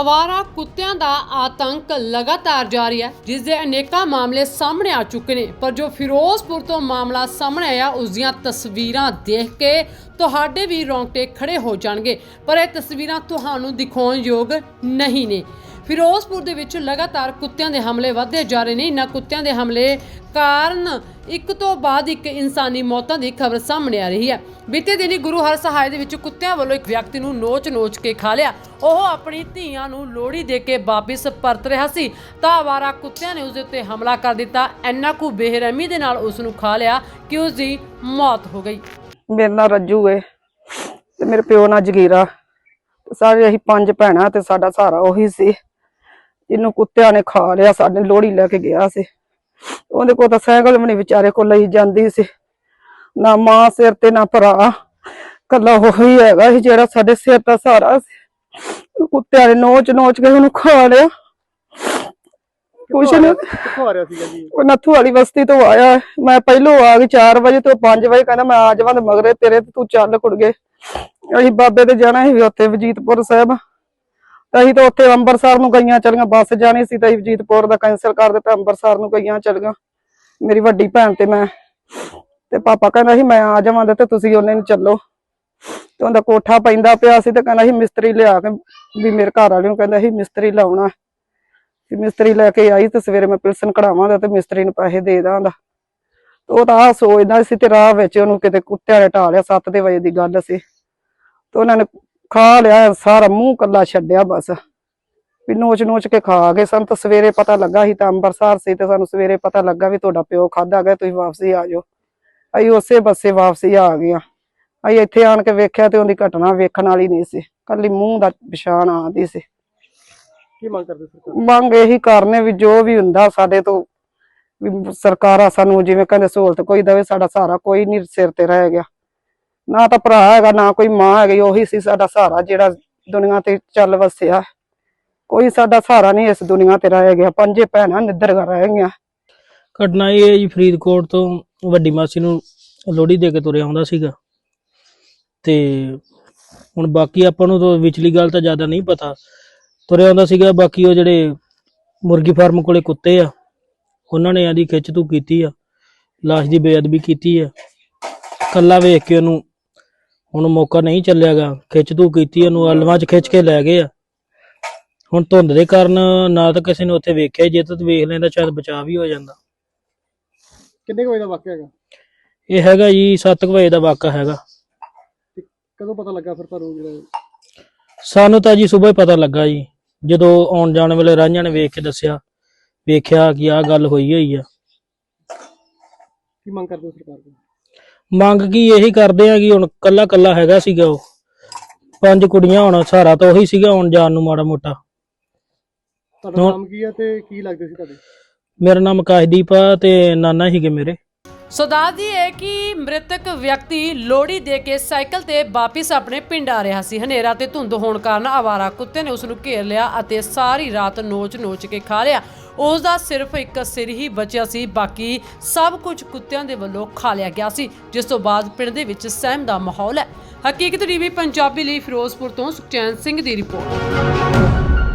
ਅਵਾਰਾ ਕੁੱਤਿਆਂ ਦਾ ਆਤੰਕ ਲਗਾਤਾਰ ਜਾਰੀ ਹੈ, ਜਿਸ ਦੇ ਅਨੇਕਾਂ ਮਾਮਲੇ ਸਾਹਮਣੇ ਆ ਚੁੱਕੇ ਨੇ। ਪਰ ਜੋ ਫਿਰੋਜ਼ਪੁਰ ਤੋਂ ਮਾਮਲਾ ਸਾਹਮਣੇ ਆਇਆ, ਉਸ ਦੀਆਂ ਤਸਵੀਰਾਂ ਦੇਖ ਕੇ ਤੁਹਾਡੇ ਵੀ ਰੌਂਗਟੇ ਖੜੇ ਹੋ ਜਾਣਗੇ। ਪਰ ਇਹ ਤਸਵੀਰਾਂ ਤੁਹਾਨੂੰ ਦਿਖਾਉਣ ਯੋਗ ਨਹੀਂ ਨੇ। ਫਿਰੋਜ਼ਪੁਰ ਦੇ ਵਿੱਚ ਲਗਾਤਾਰ ਕੁੱਤਿਆਂ ਦੇ ਹਮਲੇ ਵਧਦੇ ਜਾ ਰਹੇ ਨੇ। ਇਨ੍ਹਾਂ ਕੁੱਤਿਆਂ ਦੇ ਹਮਲੇ ਕਾਰਨ ਇੱਕ ਤੋਂ ਬਾਅਦ ਇੱਕ ਇਨਸਾਨੀ ਮੌਤਾਂ ਦੀ ਖਬਰ ਸਾਹਮਣੇ ਆ ਰਹੀ ਹੈ। ਬੀਤੇ ਦਿਨੀ ਗੁਰੂ ਹਰ ਸਹਾਇ ਦੇ ਵਿੱਚ ਕੁੱਤਿਆਂ ਵੱਲੋਂ ਇੱਕ ਵਿਅਕਤੀ ਨੂੰ ਨੋਚ-ਨੋਚ ਕੇ ਖਾ ਲਿਆ। ਉਹ ਆਪਣੀ ਧੀਆਂ ਨੂੰ ਲੋੜੀ ਦੇ ਕੇ ਵਾਪਿਸ ਪਰਤ ਰਿਹਾ ਸੀ। ਤਾਂ ਆਵਾਰਾ ਕੁੱਤਿਆਂ ਨੇ ਉਸ ਦੇ ਉੱਤੇ ਹਮਲਾ ਕਰ ਦਿੱਤਾ। ਇੰਨਾ ਕੁ ਬੇਰਹਿਮੀ ਦੇ ਨਾਲ ਉਸ ਨੂੰ ਖਾ ਲਿਆ ਕਿ ਉਸ ਦੀ ਮੌਤ ਹੋ ਗਈ। ਮੇਰਾ ਨਾਂ ਰੱਜੂ ਏ ਤੇ ਮੇਰੇ ਪਿਓ ਨਾਂ ਜਗੀਰਾ। ਸਾਰੇ ਅਸੀਂ ਪੰਜ ਭੈਣਾਂ ਤੇ ਸਾਡਾ ਸਹਾਰਾ ਉਹੀ ਸੀ। ਇਹਨੂੰ ਕੁੱਤਿਆਂ ਨੇ ਖਾ ਲਿਆ ਸਾਡੇ ਲੋਹੜੀ ਲੈ ਕੇ ਗਿਆ ਸੀ। ਉਹਦੇ ਕੋਲ ਤਾਂ ਸਾਈਕਲ ਵੀ ਨਹੀਂ ਵਿਚਾਰੇ ਕੋਲ ਲਈ ਜਾਂਦੀ ਸੀ। ਨਾ ਮਾਂ ਸਿਰ ਤੇ ਨਾ ਭਰਾ। ਕੱਲਾ ਉਹੀ ਹੈਗਾ ਸੀ ਜਿਹੜਾ ਸਾਡੇ ਸਿਰ ਦਾ ਸਹਾਰਾ ਸੀ। ਕੁੱਤਿਆਂ ਨੇ ਨੋਚ ਨੋਚ ਕੇ ਉਹਨੂੰ ਖਾ ਲਿਆ। ਕੁਛ ਨਹੀਂ ਕਿੱਥੋਂ ਆ ਰਿਹਾ ਸੀਗਾ ਜੀ? ਉਹ ਨੱਥੂ ਵਾਲੀ ਬਸਤੀ ਤੋਂ ਆਇਆ। ਮੈਂ ਪਹਿਲੋਂ ਆ ਗਈ 4 ਵਜੇ ਤੋਂ 5 ਵਜੇ ਕਹਿੰਦਾ ਮੈਂ ਆ ਜਾਵਾਂ ਤੇ ਮਗਰੇ ਤੇਰੇ ਤੇ ਤੂੰ ਚੱਲ ਕੁੜਗੇ ਅਸੀਂ ਬਾਬੇ ਤੇ ਜਾਣਾ ਸੀ ਉੱਥੇ ਵਜੀਤਪੁਰ ਸਾਹਿਬ। ਅਸੀਂ ਤਾਂ ਉੱਥੇ ਅੰਮ੍ਰਿਤਸਰ ਨੂੰ ਗਈਆਂ, ਚਲੀਆਂ, ਬੱਸ ਜਾਣੀ ਸੀ ਤਾਂ ਅਸੀਂ ਦਾ ਕੈਂਸਲ ਕਰ ਦਿੱਤਾ ਅੰਮ੍ਰਿਤਸਰ ਨੂੰ ਗਈਆਂ, ਚਲੀਆਂ। ਮੇਰੀ ਵੱਡੀ ਭੈਣ ਤੇ ਮੈਂ ਤੇ ਪਾਪਾ ਕਹਿੰਦਾ ਸੀ, ਮੈਂ ਆ ਜਾਵਾਂ ਤੇ ਤੁਸੀਂ ਉਹਨੇ ਨੂੰ ਚੱਲੋ। ਤੇ ਉਹਦਾ ਕੋਠਾ ਪੈਂਦਾ ਪਿਆ ਸੀ ਤੇ ਕਹਿੰਦਾ ਸੀ, ਮਿਸਤਰੀ ਲਿਆ ਕੇ ਵੀ ਮੇਰੇ ਘਰ ਵਾਲੇ ਨੂੰ ਕਹਿੰਦਾ ਸੀ, ਮਿਸਤਰੀ ਲਾਉਣਾ। ਤੇ ਮਿਸਤਰੀ ਲੈ ਕੇ ਆਈ ਤੇ ਸਵੇਰੇ ਮੈਂ ਪਿਲਸਨ ਕਢਾਵਾਂਗਾ ਤੇ ਮਿਸਤਰੀ ਨੂੰ ਪੈਸੇ ਦੇ ਦਾਂਗਾ। ਉਹ ਤਾਂ ਆ ਸੋਚਦਾ ਸੀ ਤੇ ਰਾਹ ਵਿੱਚ ਉਹਨੂੰ ਕਿਤੇ ਕੁੱਤਿਆਂ ਨੇ ਢਾ ਲਿਆ 7 ਦੇ ਵਜੇ ਦੀ ਗੱਲ ਸੀ। ਤੇ ਉਹਨਾਂ ਨੇ ਖਾ ਲਿਆ ਸਾਰਾ ਮੂੰਹ ਕੱਲਾ ਛੱਡਿਆ ਬਸ। ਵੀ ਨੋਚ ਨੋਚ ਕੇ ਖਾ ਗਏ। ਸਾਨੂੰ ਤਾਂ ਸਵੇਰੇ ਪਤਾ ਲੱਗਾ ਸੀ ਤਾਂ ਅੰਬਰਸਰ ਸੀ ਤੇ ਸਾਨੂੰ ਸਵੇਰੇ ਪਤਾ ਲੱਗਾ ਵੀ ਤੁਹਾਡਾ ਪਿਓ ਖਾਦਾ ਗਿਆ ਤੁਸੀਂ ਵਾਪਸੀ ਆ ਜਾਓ। ਅਸੀਂ ਉਸੇ ਬੱਸੇ ਵਾਪਸੀ ਆ ਗਏ ਅਸੀਂ ਇੱਥੇ ਆਣ ਕੇ ਵੇਖਿਆ ਤੇ ਉਹਦੀ ਘਟਨਾ ਵੇਖਣ ਵਾਲੀ ਨਹੀਂ ਸੀ। ਕੱਲੀ ਮੂੰਹ ਦਾ ਪਛਾਣ ਆਉਂਦੀ ਸੀ। ਕੀ ਮੰਗ ਕਰਦੇ ਸਰਕਾਰ ਮੰਗ ਇਹੀ ਕਰਨੇ ਵੀ ਜੋ ਵੀ ਹੁੰਦਾ ਸਾਡੇ ਤੋਂ ਵੀ ਸਰਕਾਰਾਂ ਸਾਨੂੰ ਜਿਵੇਂ ਕਹਿੰਦੇ ਸਹੂਲਤ ਕੋਈ ਦੇਵੇ ਸਾਡਾ ਸਹਾਰਾ ਕੋਈ ਨਹੀਂ ਸਿਰ ਤੇ ਰਹਿ ਗਿਆ। ਨਾ ਤਾਂ ਭਰਾ ਹੈਗਾ, ਨਾ ਕੋਈ ਮਾਂ ਹੈਗੀ, ਉਹੀ ਸੀ ਸਾਡਾ ਸਹਾਰਾ ਜਿਹੜਾ ਦੁਨੀਆ ਤੇ ਚੱਲ ਵਸਿਆ। ਕੋਈ ਸਾਡਾ ਸਹਾਰਾ ਨਹੀਂ ਇਸ ਦੁਨੀਆ ਤੇ ਰਹਿ ਗਿਆ। ਪੰਜੇ ਭੈਣਾਂ ਨਿੱਧਰ ਰਹਿ ਗਈਆਂ। ਘਟਨਾ ਇਹ ਹੈ ਜੀ, ਫਰੀਦਕੋਟ ਤੋਂ ਵੱਡੀ ਮਾਸੀ ਨੂੰ ਲੋਹੜੀ ਦੇ ਕੇ ਤੁਰਿਆ ਆਉਂਦਾ ਸੀਗਾ। ਤੇ ਹੁਣ ਬਾਕੀ ਆਪਾਂ ਨੂੰ ਤਾਂ ਵਿਚਲੀ ਗੱਲ ਤਾਂ ਜ਼ਿਆਦਾ ਨਹੀਂ ਪਤਾ। ਤੁਰਿਆ ਆਉਂਦਾ ਸੀਗਾ, ਬਾਕੀ ਉਹ ਜਿਹੜੇ ਮੁਰਗੀ ਫਾਰਮ ਕੋਲੇ ਕੁੱਤੇ ਆ, ਉਹਨਾਂ ਨੇ ਆਦੀ ਖਿੱਚ ਤੂ ਕੀਤੀ ਆ। ਲਾਸ਼ ਦੀ ਬੇਅਦਬੀ ਕੀਤੀ ਆ। ਕੱਲਾ ਵੇਖ ਕੇ ਉਹਨੂੰ ਹੁਣ ਮੌਕਾ ਨਹੀਂ ਚੱਲਿਆਗਾ। ਖਿੱਚ ਤੂ ਕੀਤੀ ਉਹਨੂੰ ਅਲਵਾਂ 'ਚ ਖਿੱਚ ਕੇ ਲੈ ਗਏ ਆ। ਹੁਣ ਧੁੰਦ ਦੇ ਕਾਰਨ ਨਾ ਤਾਂ ਕਿਸੇ ਨੇ ਉੱਥੇ ਵੇਖਿਆ ਜੇ ਤਾਂ ਵੇਖ ਲੈਂਦਾ ਸ਼ਾਇਦ ਬਚਾਅ ਵੀ ਹੋ ਜਾਂਦਾ। ਕਿੰਨੇ ਕੁ ਵਜੇ ਦਾ ਵਾਕਿਆ ਹੈਗਾ? ਇਹ ਹੈਗਾ ਜੀ 7 ਵਜੇ ਦਾ ਵਾਕਾ ਹੈਗਾ। ਤੇ ਕਦੋਂ ਪਤਾ ਲੱਗਾ ਫਿਰ ਤੁਹਾਨੂੰ ਜਿਹੜਾ ਸਾਨੂੰ ਤਾਂ ਜੀ ਸਵੇਰ ਪਤਾ ਲੱਗਾ ਜੀ। ਜਦੋਂ ਆਉਣ ਜਾਣ ਵੇਲੇ ਰਾਂਝਾਂ ਨੇ ਵੇਖ ਕੇ ਦੱਸਿਆ ਵੇਖਿਆ ਕਿ ਆਹ ਗੱਲ ਹੋਈ ਹੋਈ ਆ। ਕੀ ਮੰਗ ਕਰਦੇ ਹੋ ਸਰਕਾਰ ਤੋਂ? ਮੰਗ ਕੀ ਇਹੀ ਕਰਦੇ ਆ ਕਿ ਹੁਣ ਕੱਲਾ ਕੱਲਾ ਹੈਗਾ ਸੀਗਾ ਉਹ। ਪੰਜ ਕੁੜੀਆਂ ਹੁਣ ਸਹਾਰਾ ਤਾਂ ਉਹੀ ਸੀਗਾ ਆਉਣ ਜਾਣ ਨੂੰ ਮਾੜਾ ਮੋਟਾ। ਤੁਹਾਡਾ ਹੁਣ- ਨਾਮ ਕੀ ਹੈ ਤੇ ਕੀ ਲੱਗਦੇ ਸੀ ਤੁਹਾਡੇ? ਮੇਰਾ ਨਾਮ ਕਾਸ਼ਦੀਪ ਆ ਤੇ ਨਾਨਾ ਸੀਗੇ ਮੇਰੇ। ਸੋ ਦੱਸਦੀ ਹੈ ਕਿ ਮ੍ਰਿਤਕ ਵਿਅਕਤੀ ਲੋੜੀ ਦੇ ਕੇ ਸਾਈਕਲ ਤੇ ਵਾਪਿਸ ਆਪਣੇ ਪਿੰਡ ਆ ਰਿਹਾ ਸੀ। ਹਨੇਰਾ ਤੇ ਧੁੰਦ ਹੋਣ ਕਾਰਨ ਆਵਾਰਾ ਕੁੱਤੇ ਨੇ ਉਸ ਨੂੰ ਘੇਰ ਲਿਆ ਅਤੇ ਸਾਰੀ ਰਾਤ ਨੋਚ-ਨੋਚ ਕੇ ਖਾ ਲਿਆ। ਉਸ ਦਾ ਸਿਰਫ ਇੱਕ ਸਿਰ ਹੀ ਬਚਿਆ ਸੀ, ਬਾਕੀ ਸਭ ਕੁਝ ਕੁੱਤਿਆਂ ਦੇ ਵੱਲੋਂ ਖਾ ਲਿਆ ਗਿਆ ਸੀ, ਜਿਸ ਤੋਂ ਬਾਅਦ ਪਿੰਡ ਦੇ ਵਿੱਚ ਸਹਿਮ ਦਾ ਮਾਹੌਲ ਹੈ। ਹਕੀਕਤ ਟੀਵੀ, ਪੰਜਾਬੀ ਲਈ ਫਿਰੋਜ਼ਪੁਰ ਤੋਂ ਸੁਖਚੈਨ ਸਿੰਘ ਦੀ ਰਿਪੋਰਟ।